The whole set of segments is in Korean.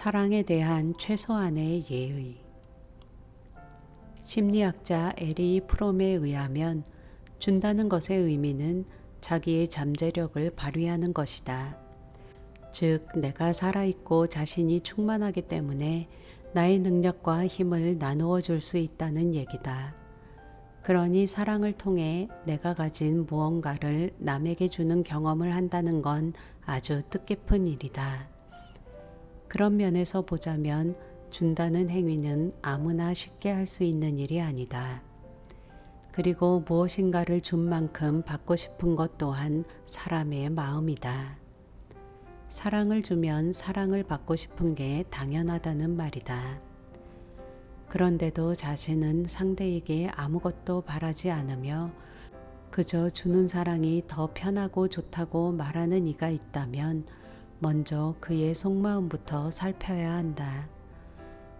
사랑에 대한 최소한의 예의. 심리학자 에리 프롬에 의하면 준다는 것의 의미는 자기의 잠재력을 발휘하는 것이다. 즉, 내가 살아있고 자신이 충만하기 때문에 나의 능력과 힘을 나누어 줄 수 있다는 얘기다. 그러니 사랑을 통해 내가 가진 무언가를 남에게 주는 경험을 한다는 건 아주 뜻깊은 일이다. 그런 면에서 보자면 준다는 행위는 아무나 쉽게 할 수 있는 일이 아니다. 그리고 무엇인가를 준 만큼 받고 싶은 것 또한 사람의 마음이다. 사랑을 주면 사랑을 받고 싶은 게 당연하다는 말이다. 그런데도 자신은 상대에게 아무것도 바라지 않으며 그저 주는 사랑이 더 편하고 좋다고 말하는 이가 있다면 먼저 그의 속마음부터 살펴야 한다.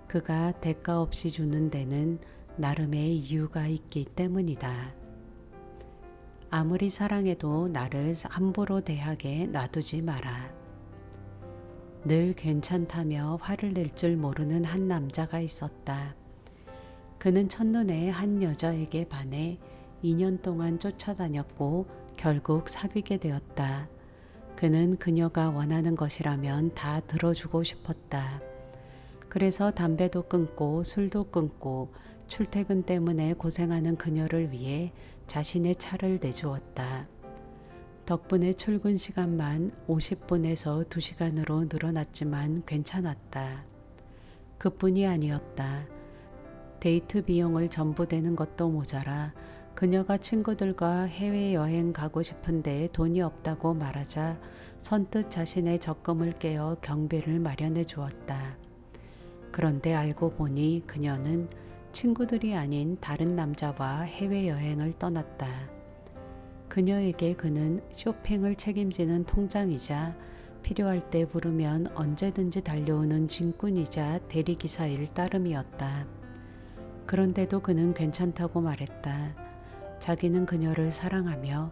그가 대가 없이 주는 데는 나름의 이유가 있기 때문이다. 아무리 사랑해도 나를 함부로 대하게 놔두지 마라. 늘 괜찮다며 화를 낼 줄 모르는 한 남자가 있었다. 그는 첫눈에 한 여자에게 반해 2년 동안 쫓아다녔고 결국 사귀게 되었다. 그는 그녀가 원하는 것이라면 다 들어주고 싶었다. 그래서 담배도 끊고 술도 끊고 출퇴근 때문에 고생하는 그녀를 위해 자신의 차를 내주었다. 덕분에 출근 시간만 50분에서 2시간으로 늘어났지만 괜찮았다. 그뿐이 아니었다. 데이트 비용을 전부 대는 것도 모자라 그녀가 친구들과 해외여행 가고 싶은데 돈이 없다고 말하자 선뜻 자신의 적금을 깨어 경비를 마련해 주었다. 그런데 알고 보니 그녀는 친구들이 아닌 다른 남자와 해외여행을 떠났다. 그녀에게 그는 쇼핑을 책임지는 통장이자 필요할 때 부르면 언제든지 달려오는 짐꾼이자 대리기사일 따름이었다. 그런데도 그는 괜찮다고 말했다. 자기는 그녀를 사랑하며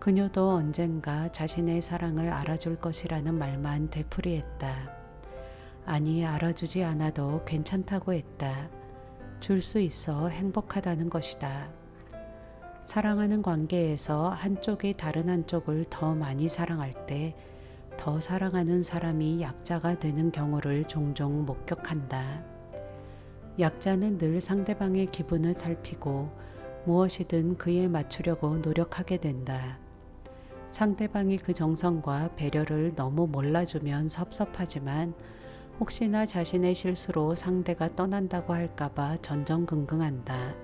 그녀도 언젠가 자신의 사랑을 알아줄 것이라는 말만 되풀이했다. 아니, 알아주지 않아도 괜찮다고 했다. 줄 수 있어 행복하다는 것이다. 사랑하는 관계에서 한쪽이 다른 한쪽을 더 많이 사랑할 때 더 사랑하는 사람이 약자가 되는 경우를 종종 목격한다. 약자는 늘 상대방의 기분을 살피고 무엇이든 그에 맞추려고 노력하게 된다. 상대방이 그 정성과 배려를 너무 몰라주면 섭섭하지만 혹시나 자신의 실수로 상대가 떠난다고 할까봐 전전긍긍한다.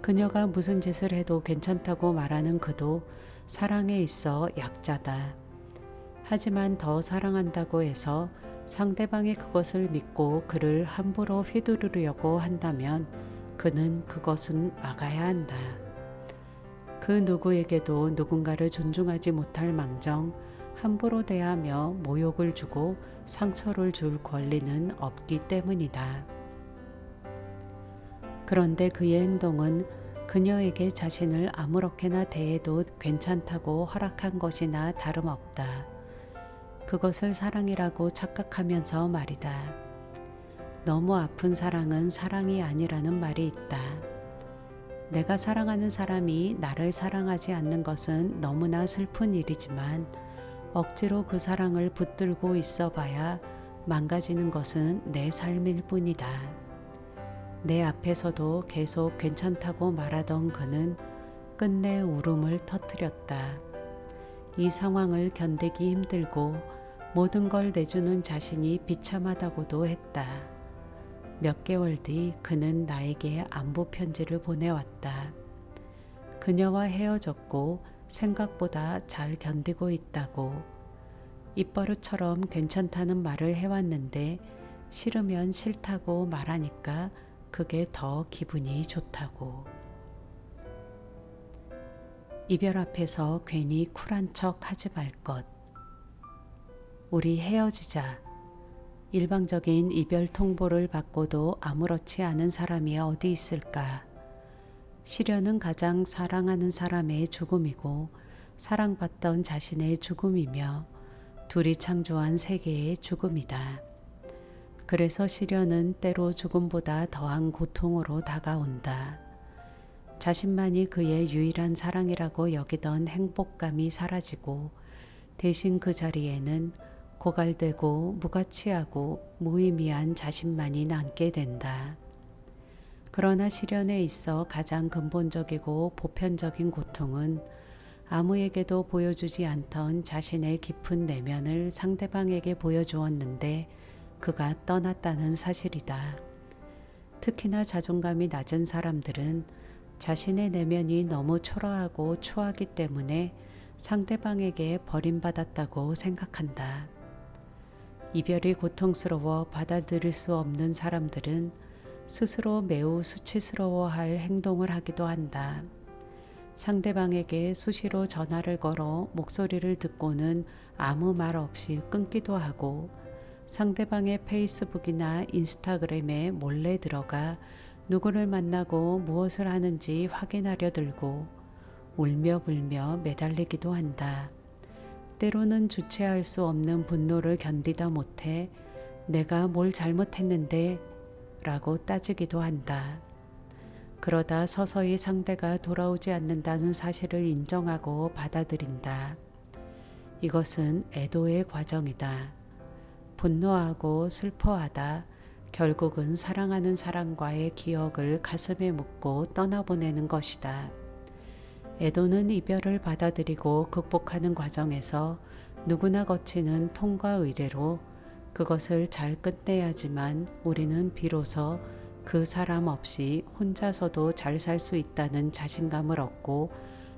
그녀가 무슨 짓을 해도 괜찮다고 말하는 그도 사랑에 있어 약자다. 하지만 더 사랑한다고 해서 상대방이 그것을 믿고 그를 함부로 휘두르려고 한다면 그는 그것은 막아야 한다. 그 누구에게도 누군가를 존중하지 못할 망정 함부로 대하며 모욕을 주고 상처를 줄 권리는 없기 때문이다. 그런데 그의 행동은 그녀에게 자신을 아무렇게나 대해도 괜찮다고 허락한 것이나 다름없다. 그것을 사랑이라고 착각하면서 말이다. 너무 아픈 사랑은 사랑이 아니라는 말이 있다. 내가 사랑하는 사람이 나를 사랑하지 않는 것은 너무나 슬픈 일이지만 억지로 그 사랑을 붙들고 있어 봐야 망가지는 것은 내 삶일 뿐이다. 내 앞에서도 계속 괜찮다고 말하던 그는 끝내 울음을 터뜨렸다. 이 상황을 견디기 힘들고 모든 걸 내주는 자신이 비참하다고도 했다. 몇 개월 뒤 그는 나에게 안부 편지를 보내왔다. 그녀와 헤어졌고 생각보다 잘 견디고 있다고 입버릇처럼 괜찮다는 말을 해왔는데 싫으면 싫다고 말하니까 그게 더 기분이 좋다고. 이별 앞에서 괜히 쿨한 척 하지 말 것. 우리 헤어지자. 일방적인 이별 통보를 받고도 아무렇지 않은 사람이 어디 있을까? 시련은 가장 사랑하는 사람의 죽음이고 사랑받던 자신의 죽음이며 둘이 창조한 세계의 죽음이다. 그래서 시련은 때로 죽음보다 더한 고통으로 다가온다. 자신만이 그의 유일한 사랑이라고 여기던 행복감이 사라지고 대신 그 자리에는 고갈되고 무가치하고 무의미한 자신만이 남게 된다. 그러나 시련에 있어 가장 근본적이고 보편적인 고통은 아무에게도 보여주지 않던 자신의 깊은 내면을 상대방에게 보여주었는데 그가 떠났다는 사실이다. 특히나 자존감이 낮은 사람들은 자신의 내면이 너무 초라하고 추하기 때문에 상대방에게 버림받았다고 생각한다. 이별이 고통스러워 받아들일 수 없는 사람들은 스스로 매우 수치스러워할 행동을 하기도 한다. 상대방에게 수시로 전화를 걸어 목소리를 듣고는 아무 말 없이 끊기도 하고 상대방의 페이스북이나 인스타그램에 몰래 들어가 누구를 만나고 무엇을 하는지 확인하려 들고 울며 불며 매달리기도 한다. 때로는 주체할 수 없는 분노를 견디다 못해 내가 뭘 잘못했는데 라고 따지기도 한다. 그러다 서서히 상대가 돌아오지 않는다는 사실을 인정하고 받아들인다. 이것은 애도의 과정이다. 분노하고 슬퍼하다 결국은 사랑하는 사람과의 기억을 가슴에 묻고 떠나보내는 것이다. 애도는 이별을 받아들이고 극복하는 과정에서 누구나 거치는 통과 의례로 그것을 잘 끝내야지만 우리는 비로소 그 사람 없이 혼자서도 잘 살 수 있다는 자신감을 얻고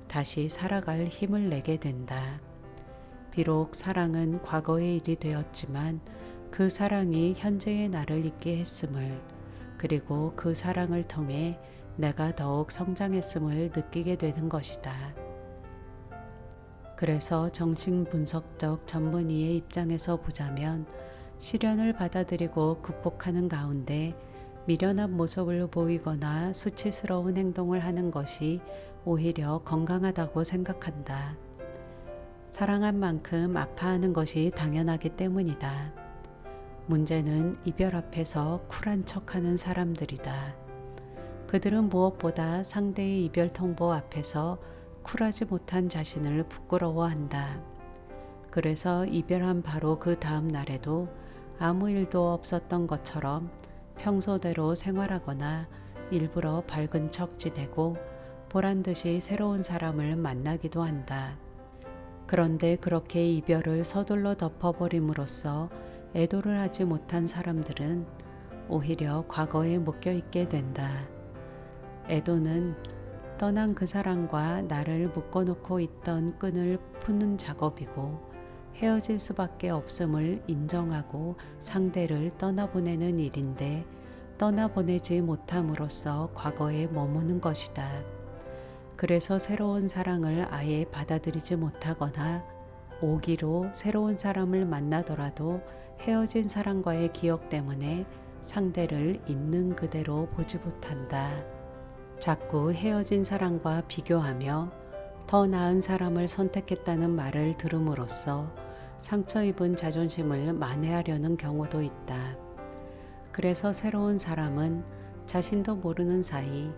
다시 살아갈 힘을 내게 된다. 비록 사랑은 과거의 일이 되었지만 그 사랑이 현재의 나를 있게 했음을 그리고 그 사랑을 통해 내가 더욱 성장했음을 느끼게 되는 것이다. 그래서 정신분석적 전문의의 입장에서 보자면 시련을 받아들이고 극복하는 가운데 미련한 모습을 보이거나 수치스러운 행동을 하는 것이 오히려 건강하다고 생각한다. 사랑한 만큼 아파하는 것이 당연하기 때문이다. 문제는 이별 앞에서 쿨한 척 하는 사람들이다. 그들은 무엇보다 상대의 이별 통보 앞에서 쿨하지 못한 자신을 부끄러워한다. 그래서 이별한 바로 그 다음 날에도 아무 일도 없었던 것처럼 평소대로 생활하거나 일부러 밝은 척 지내고 보란 듯이 새로운 사람을 만나기도 한다. 그런데 그렇게 이별을 서둘러 덮어버림으로써 애도를 하지 못한 사람들은 오히려 과거에 묶여 있게 된다. 애도는 떠난 그 사람과 나를 묶어놓고 있던 끈을 푸는 작업이고 헤어질 수밖에 없음을 인정하고 상대를 떠나보내는 일인데 떠나보내지 못함으로써 과거에 머무는 것이다. 그래서 새로운 사랑을 아예 받아들이지 못하거나 오기로 새로운 사람을 만나더라도 헤어진 사람과의 기억 때문에 상대를 있는 그대로 보지 못한다. 자꾸 헤어진 사람과 비교하며 더 나은 사람을 선택했다는 말을 들음으로써 상처 입은 자존심을 만회하려는 경우도 있다. 그래서 새로운 사람은 자신도 모르는 사이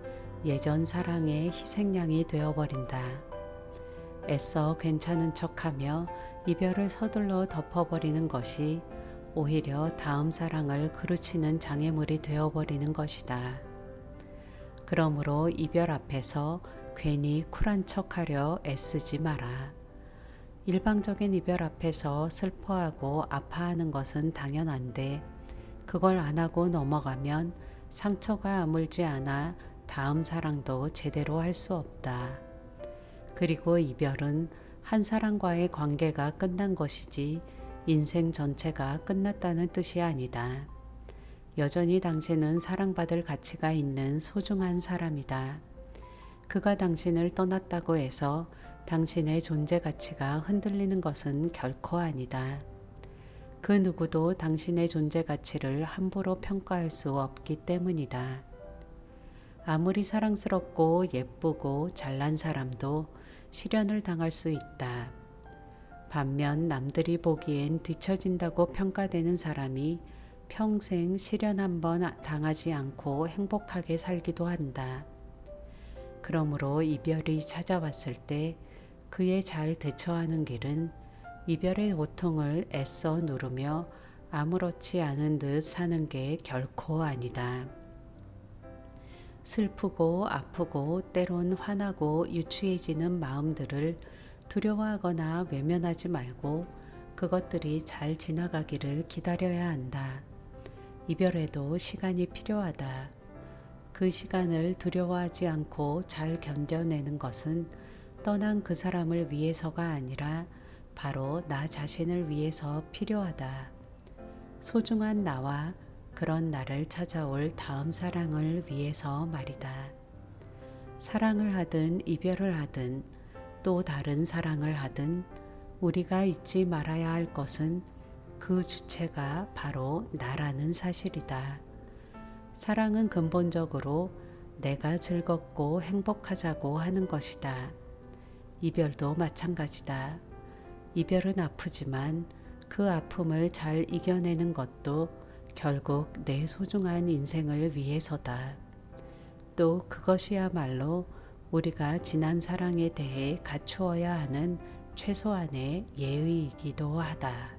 예전 사랑의 희생양이 되어버린다. 애써 괜찮은 척하며 이별을 서둘러 덮어버리는 것이 오히려 다음 사랑을 그르치는 장애물이 되어버리는 것이다. 그러므로 이별 앞에서 괜히 쿨한 척하려 애쓰지 마라. 일방적인 이별 앞에서 슬퍼하고 아파하는 것은 당연한데 그걸 안 하고 넘어가면 상처가 아물지 않아 다음 사랑도 제대로 할 수 없다. 그리고 이별은 한 사람과의 관계가 끝난 것이지 인생 전체가 끝났다는 뜻이 아니다. 여전히 당신은 사랑받을 가치가 있는 소중한 사람이다. 그가 당신을 떠났다고 해서 당신의 존재 가치가 흔들리는 것은 결코 아니다. 그 누구도 당신의 존재 가치를 함부로 평가할 수 없기 때문이다. 아무리 사랑스럽고 예쁘고 잘난 사람도 시련을 당할 수 있다. 반면 남들이 보기엔 뒤처진다고 평가되는 사람이 평생 시련 한번 당하지 않고 행복하게 살기도 한다. 그러므로 이별이 찾아왔을 때 그에 잘 대처하는 길은 이별의 고통을 애써 누르며 아무렇지 않은 듯 사는 게 결코 아니다. 슬프고 아프고 때론 화나고 유추해지는 마음들을 두려워하거나 외면하지 말고 그것들이 잘 지나가기를 기다려야 한다. 이별에도 시간이 필요하다. 그 시간을 두려워하지 않고 잘 견뎌내는 것은 떠난 그 사람을 위해서가 아니라 바로 나 자신을 위해서 필요하다. 소중한 나와 그런 나를 찾아올 다음 사랑을 위해서 말이다. 사랑을 하든 이별을 하든 또 다른 사랑을 하든 우리가 잊지 말아야 할 것은 그 주체가 바로 나라는 사실이다. 사랑은 근본적으로 내가 즐겁고 행복하자고 하는 것이다. 이별도 마찬가지다. 이별은 아프지만 그 아픔을 잘 이겨내는 것도 결국 내 소중한 인생을 위해서다. 또 그것이야말로 우리가 지난 사랑에 대해 갖추어야 하는 최소한의 예의이기도 하다.